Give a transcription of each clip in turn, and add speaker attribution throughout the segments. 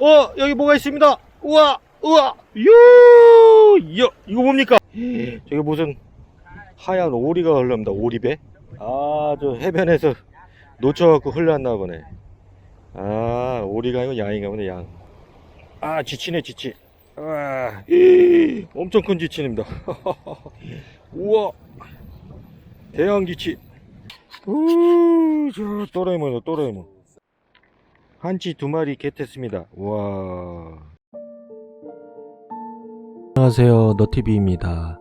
Speaker 1: 어, 여기 뭐가 있습니다. 우와, 우와, 요, 요, 이거 뭡니까? 저기 무슨 하얀 오리가 흘러옵니다. 오리배. 아, 저 해변에서 놓쳐갖고 흘러왔나 보네. 아, 오리가 아니고 양인가 보네, 양. 아, 지치네, 지치. 아, 엄청 큰 지치입니다. 우와, 대형 지치. 우, 저 또라이몬이다, 또라이몬. 한치 두 마리 겟했습니다. 와.
Speaker 2: 안녕하세요. 너티비입니다.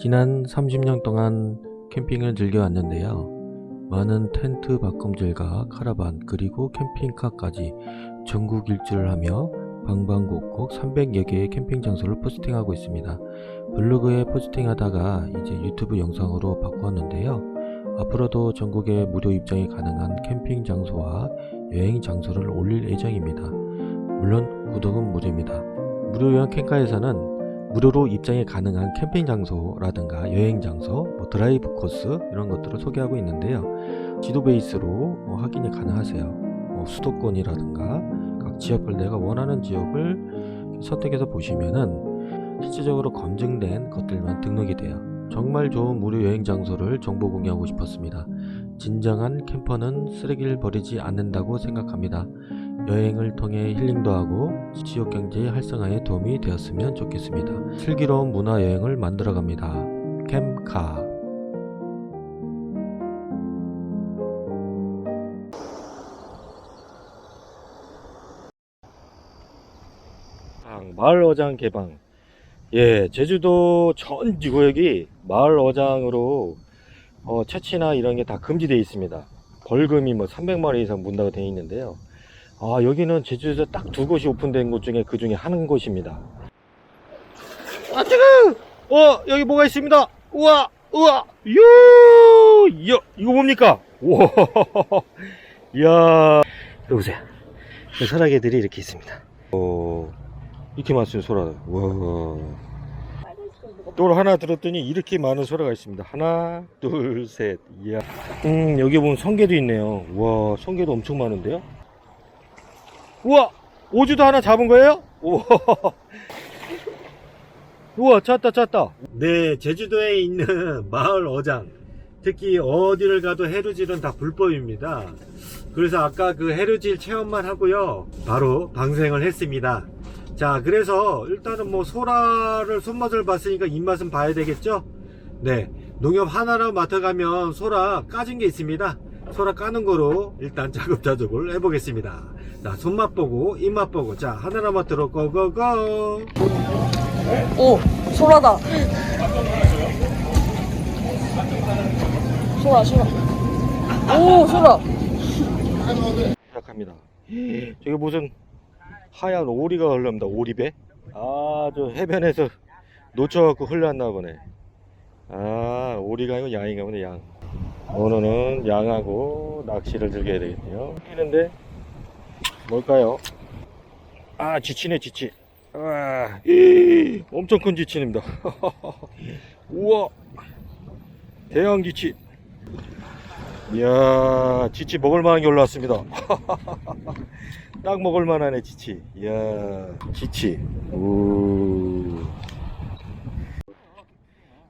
Speaker 2: 지난 30년 동안 캠핑을 즐겨왔는데요. 많은 텐트 바꿈질과 카라반 그리고 캠핑카까지 전국 일주를 하며 방방곡곡 300여 개의 캠핑 장소를 포스팅하고 있습니다. 블로그에 포스팅하다가 이제 유튜브 영상으로 바꾸었는데요. 앞으로도 전국에 무료 입장이 가능한 캠핑 장소와 여행 장소를 올릴 예정입니다. 물론 구독은 무료입니다. 무료형 캠카에서는 무료로 입장이 가능한 캠핑 장소라든가 여행 장소, 뭐 드라이브 코스 이런 것들을 소개하고 있는데요. 지도 베이스로 뭐 확인이 가능하세요. 뭐 수도권이라든가 각 지역별 내가 원하는 지역을 선택해서 보시면은 실질적으로 검증된 것들만 등록이 돼요. 정말 좋은 무료 여행 장소를 정보 공유하고 싶었습니다. 진정한 캠퍼는 쓰레기를 버리지 않는다고 생각합니다. 여행을 통해 힐링도 하고 지역 경제 활성화에 도움이 되었으면 좋겠습니다. 슬기로운 문화 여행을 만들어 갑니다. 캠카
Speaker 1: 아, 마을 어장 개방. 예, 제주도 전 지구역이 마을 어장으로 어, 채취나 이런 게 다 금지되어 있습니다. 벌금이 뭐 300만 원 이상 문다고 되어 있는데요. 아, 여기는 제주도에서 딱 두 곳이 오픈된 곳 중에 그 중에 한 곳입니다. 아, 뜨거! 어, 여기 뭐가 있습니다. 우와, 우와, 요, 요, 이거 뭡니까? 우와, 이야, 여기 보세요. 소라게들이 이렇게 있습니다. 어, 이렇게 많습니다, 소라가. 와. 또 하나 들었더니 이렇게 많은 소라가 있습니다. 하나, 둘, 셋. 이야. 음, 여기 보면 성게도 있네요. 와, 성게도 엄청 많은데요? 우와! 오주도 하나 잡은 거예요? 우와. 우와, 찾다, 찾다. 네, 제주도에 있는 마을 어장. 특히 어디를 가도 해루질은 다 불법입니다. 그래서 아까 그 해루질 체험만 하고요. 바로 방생을 했습니다. 자, 그래서 일단은 뭐 소라를 손맛을 봤으니까 입맛은 봐야 되겠죠? 네. 농협 하나로 맡아가면 소라 까진 게 있습니다. 소라 까는 거로 일단 자급자족을 해보겠습니다. 자, 손맛 보고, 입맛 보고. 자, 하나로 맡으러 고고고!
Speaker 3: 오, 소라다. 소라, 소라. 오, 소라.
Speaker 1: 시작합니다. 저기 무슨 하얀 오리가 흘러옵니다. 오리배. 아, 저 해변에서 놓쳐갖고 흘러왔나 보네. 아, 오리가 아니고 양인가 보네, 양. 오늘은 양하고 낚시를 즐겨야 되겠네요. 뛰는데 뭘까요? 아, 지치네, 지치. 아, 엄청 큰 지치입니다. 우와, 대형 지치. 이야, 지치 먹을 만한 게 올라왔습니다. 딱 먹을 만 하네, 지치. 이야, 지치. 오.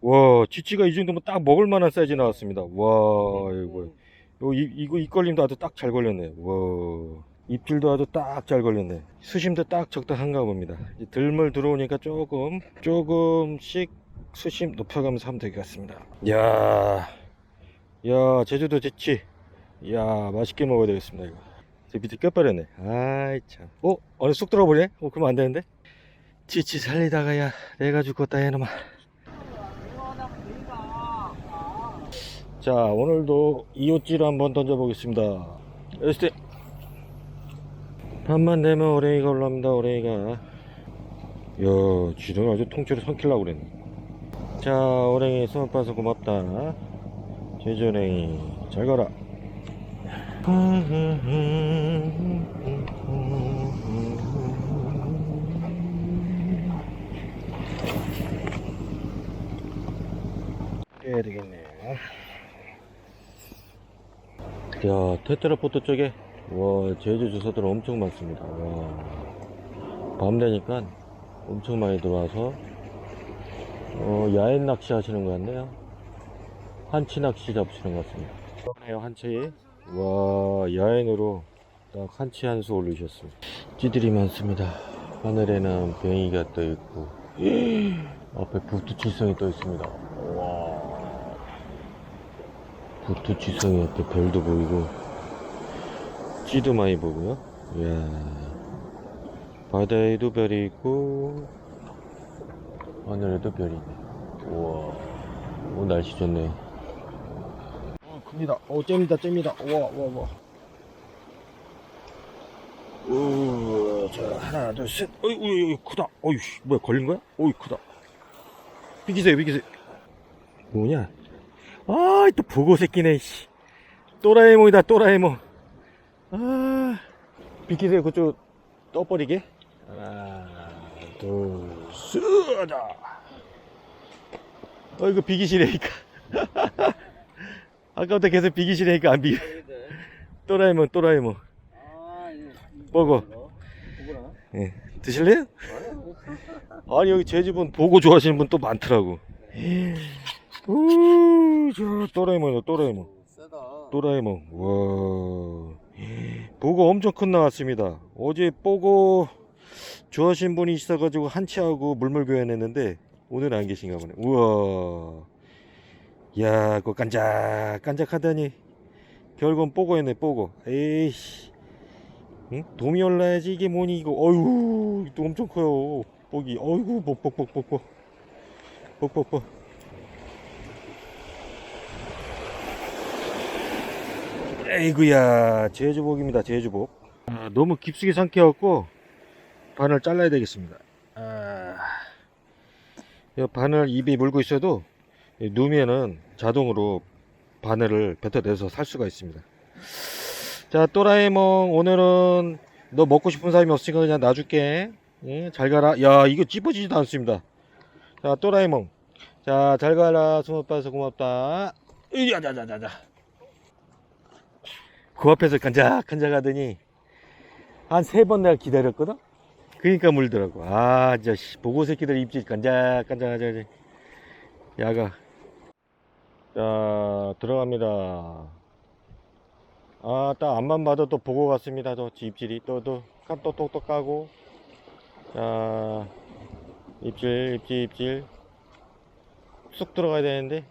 Speaker 1: 와, 지치가 이 정도면 딱 먹을 만한 사이즈 나왔습니다. 와, 이거, 이- 이거 입걸림도 아주 딱 잘 걸렸네. 와. 입질도 아주 딱 잘 걸렸네. 수심도 딱 적당한가 봅니다. 들물 들어오니까 조금, 조금씩 수심 높여가면서 하면 될 것 같습니다. 이야. 야 제주도 제치 이야 맛있게 먹어야 되겠습니다 이거 저 밑에 껴버렸네. 아이 참. 어? 어느 쑥 들어버리네? 어 그러면 안 되는데? 지치 살리다가 야 내가 죽었다 해놈아. 자 오늘도 이웃질 한번 던져 보겠습니다. 에스테 밤만 되면 오랭이가 올라옵니다 오랭이가. 야 쥐는 아주 통째로 삼키려고 그랬네. 자 오랭이 손 빠서 고맙다. 제주랭이 잘 가라 해야 되겠네 야 테트라포트 쪽에 와 제주 주소들 엄청 많습니다 와
Speaker 2: 밤 되니까 엄청 많이 들어와서 어, 야행 낚시 하시는 것 같네요. 한치 낚시 잡으시는 것 같습니다. 그러네요, 한치. 와, 야행으로 딱 한 치 한 수 올리셨습니다. 찌들이 많습니다. 하늘에는 병이가 떠 있고, 앞에 부투치성이 떠 있습니다. 와, 부투치성이 앞에 별도 보이고, 찌도 많이 보고요. 이야. 바다에도 별이 있고 하늘에도 별이 있네. 우와. 오 날씨 좋네요.
Speaker 1: 어, 큽니다. 어, 잼이다, 잼이다. 우와, 우와, 우와. 우, 자, 하나, 둘, 셋. 어이, 어이, 어이, 크다. 어이, 씨, 뭐야, 걸린 거야? 어이, 크다. 비키세요, 비키세요. 뭐냐? 아, 또 보고 새끼네, 씨. 또라에몽이다, 또라에몽. 아, 비키세요, 그쪽 떠버리게. 하나, 둘, 쓰다. 어, 이거 비기시래니까. 아까부터 계속 비기시래니까 안 비겨. 또라에몽, 또라에몽. 먹어. 예. 드실래요? 아니, 여기 제주분 보고 좋아하시는 분 또 많더라고. 우, 저, 또라에몽이다, 또라에몽. 또라에몽. 와. 보고 엄청 큰 나왔습니다. 어제 보고 좋아하시는 분이 있어가지고 한치하고 물물 교환 했는데, 오늘 안 계신가 보네. 우와. 야, 그거 깐작, 깐작하다니. 결국은 뽀고였네, 뽀고. 에이씨. 응? 돔이 올라야지, 이게 뭐니, 이거. 어휴, 또 엄청 커요. 뽀기. 어이구, 뻑뻑뻑뻑뻑. 뻑뻑뻑. 에이구야, 제주복입니다, 제주복. 아, 너무 깊숙이 삼켜갖고, 바늘 잘라야 되겠습니다. 아, 이 바늘 입이 물고 있어도, 이 누면은 자동으로 바늘을 뱉어내서 살 수가 있습니다. 자, 또라에몽, 오늘은 너 먹고 싶은 사람이 없으니까 그냥 놔줄게. 예, 잘 가라. 야, 이거 찝어지지도 않습니다. 자, 또라에몽. 자, 잘 가라. 스모빠서 고맙다. 으야, 자자자자. 그 앞에서 간작간작 하더니, 한 세 번 내가 기다렸거든? 그니까 물더라고. 아, 진짜, 씨, 보고 새끼들 입질 간작간작 하자. 야가. 자, 들어갑니다. 아, 딱 앞만 봐도 또 보고 갔습니다. 저 입질이 또, 또, 또, 또, 또 까고. 자, 입질, 입질, 입질. 쑥 들어가야 되는데.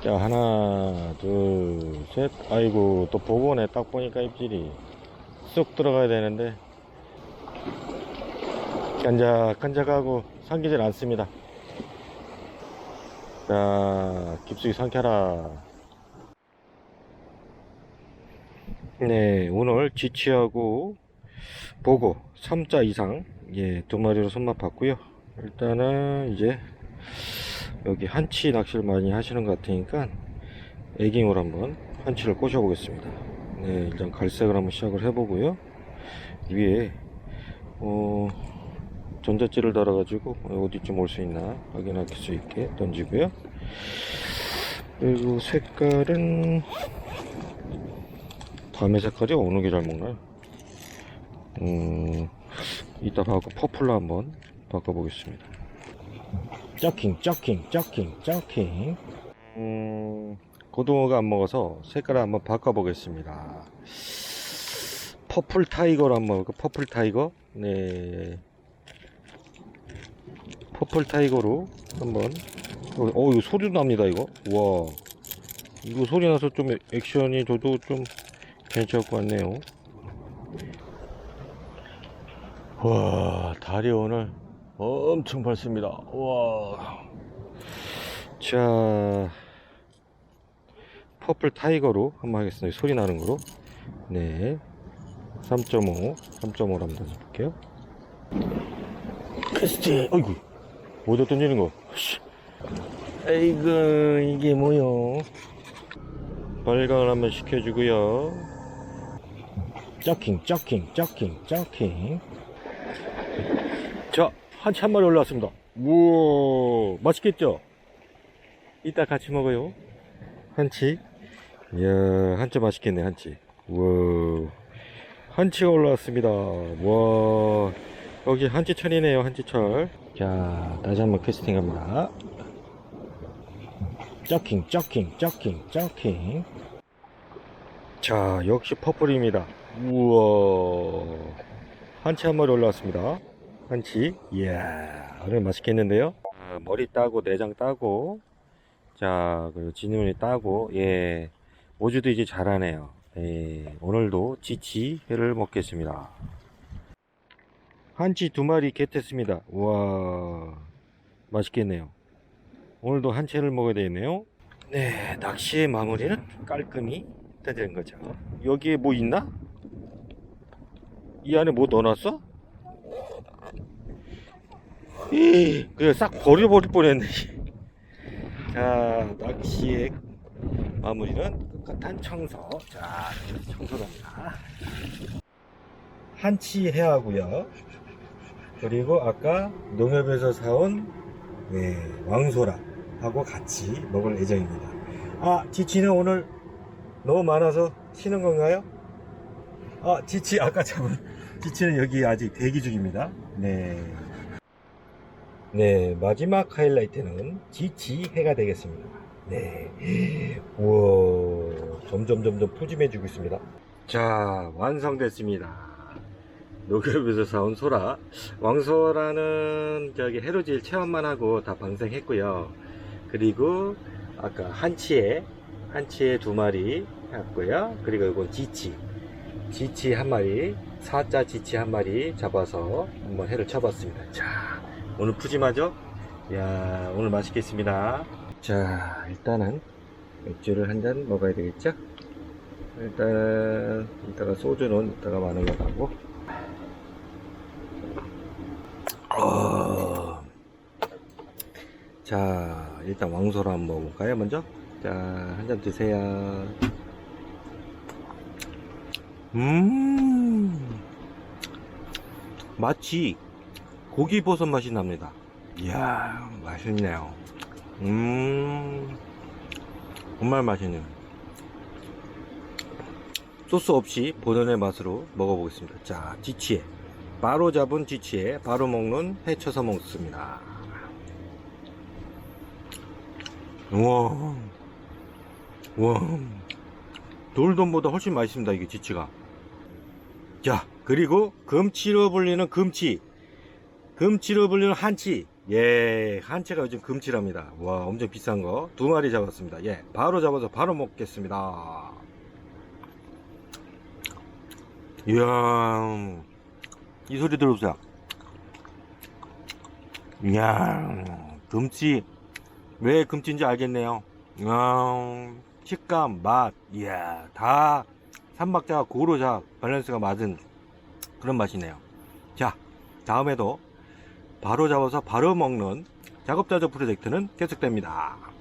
Speaker 1: 자, 하나, 둘, 셋. 아이고, 또 보고네. 딱 보니까 입질이 쑥 들어가야 되는데. 깐작깐작하고 삼키질 않습니다. 자, 깊숙이 삼켜라. 네, 오늘 지치하고 보고 3자 이상, 예, 두 마리로 손맛 봤고요. 일단은 이제 여기 한치 낚시를 많이 하시는 것 같으니까 애깅으로 한번 한치를 꼬셔 보겠습니다. 네, 일단 갈색을 한번 시작을 해보고요. 위에 어, 전자찌를 달아 가지고 어디쯤 올 수 있나 확인할 수 있게 던지고요. 그리고 색깔은 밤의 색깔이 어느 게 잘 먹나요? 음, 이따 바꿔 퍼플로 한번 바꿔보겠습니다. 쩌킹, 쩌킹, 쩌킹, 쩌킹. 음, 고등어가 안 먹어서 색깔을 한번 바꿔보겠습니다. 퍼플 타이거로 한번 볼까? 퍼플 타이거. 네. 퍼플 타이거로 한번. 어, 어, 이거 소리도 납니다, 이거. 와. 이거 소리 나서 좀 액션이 저도 좀 괜찮을 것 같네요. 와, 달이 오늘 엄청 밝습니다. 와. 자. 퍼플 타이거로 한번 하겠습니다. 소리 나는 거로. 네. 3.5, 3.5로 한번 던져볼게요. 크스티, 어이구, 어디다 던지는 거? 씨. 에이구, 이게 뭐요? 발광을 한번 시켜주고요. 쩌킹, 쩌킹, 쩌킹, 쩌킹. 자, 한치 한 마리 올라왔습니다. 우와, 맛있겠죠? 이따 같이 먹어요. 한치. 이야, 한치 맛있겠네, 한치. 우와. 한치가 올라왔습니다. 와. 여기 한치철이네요, 한치철. 자, 다시 한번 캐스팅 합니다. 쩌킹, 쩌킹, 쩌킹, 쩌킹. 자, 역시 퍼플입니다. 우와. 한치 한 마리 올라왔습니다. 한치. 이야, 오늘 맛있겠는데요? 아, 머리 따고, 내장 따고, 자, 그리고 지느러미 따고, 예. 모주도 이제 잘하네요. 예, 오늘도 지치 회를 먹겠습니다. 한치 두 마리 겟했습니다. 우와, 맛있겠네요. 오늘도 한치를 먹어야 되겠네요. 네, 낚시의 마무리는 깔끔히 되는 거죠. 여기에 뭐 있나? 이 안에 뭐 넣어놨어? 에이, 그냥 싹 버려버릴 뻔했네. 자, 낚시의 마무리는 깨끗한 청소. 자, 이렇게 청소합니다. 한치 해하고요. 그리고 아까 농협에서 사온 네, 왕소라하고 같이 먹을 예정입니다. 아, 지치는 오늘 너무 많아서 치는 건가요? 아, 지치 아까 잡은 지치는 여기 아직 대기 중입니다. 네. 네, 마지막 하이라이트는 지치 해가 되겠습니다. 네. 우와, 점점 점점 푸짐해지고 있습니다. 자, 완성됐습니다. 녹엽에서 사온 소라. 왕소라는 저기 해로질 체험만 하고 다 방생했고요. 그리고 아까 한치에, 한치에 두 마리 했고요. 그리고 이건 지치. 지치 한 마리, 사자 지치 한 마리 잡아서 한번 해를 쳐봤습니다. 자, 오늘 푸짐하죠? 야 오늘 맛있겠습니다. 자, 일단은 맥주를 한 잔 먹어야 되겠죠? 일단, 이따가 소주는 이따가 거 가고. 어... 자, 일단 왕소라 한번 먹어볼까요, 먼저? 자, 한 잔 드세요. 음, 마치 고기 버섯 맛이 납니다. 이야, 맛있네요. 음, 정말 맛있네요. 소스 없이 본연의 맛으로 먹어보겠습니다. 자, 지치에. 바로 잡은 지치에 바로 먹는 해쳐서 먹습니다. 우와, 우와, 돌돔보다 훨씬 맛있습니다. 이게 지치가. 자, 그리고 금치로 불리는 금치. 금치로 불리는 한치. 예, 한치가 요즘 금치랍니다. 와, 엄청 비싼 거. 두 마리 잡았습니다. 예, 바로 잡아서 바로 먹겠습니다. 이야, 이 소리 들어보세요. 이야, 금치. 왜 금치인지 알겠네요. 이야, 식감, 맛, 이야, 다 삼박자가 고루 자 밸런스가 맞은 그런 맛이네요. 자, 다음에도 바로 잡아서 바로 먹는 작업자적 프로젝트는 계속됩니다.